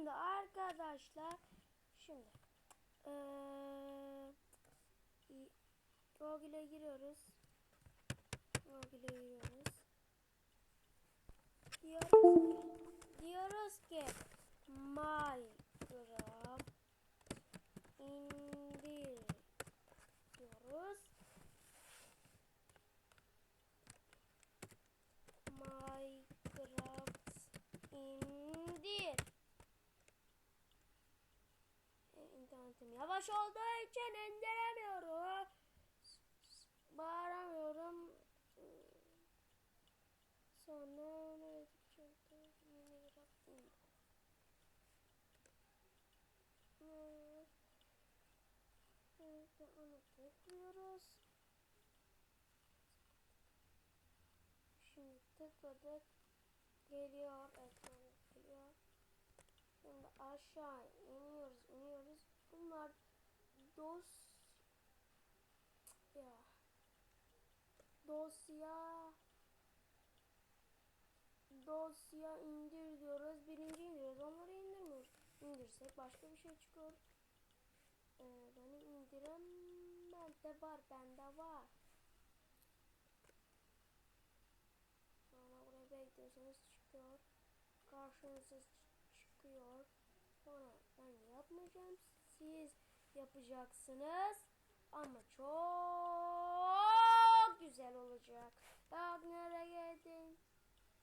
Şimdi arkadaşlar şimdi eee Google'e giriyoruz. Google'e giriyoruz. Diyoruz ki, diyoruz ki Minecraft indir diyoruz. Minecraft indir. İnternetim yavaş olduğu için indiremiyorum. Bağıramıyorum. Sonra ne. Evet, onu tıklıyoruz. Şimdi tıkladık. Geliyor. Ekran geliyor. Şimdi aşağı. Bunlar dos ya dosya dosya indir diyoruz. Birinci indiriyoruz. Onları indirmiyoruz. İndirsek başka bir şey çıkıyor. Ee, benim indiren bende var. Bende var. Sonra buraya bekliyorsanız çıkıyor. Karşınıza çıkıyor. Sonra ben yapmayacağım. Siz yapacaksınız. Ama çok güzel olacak. Bak nereye geldin.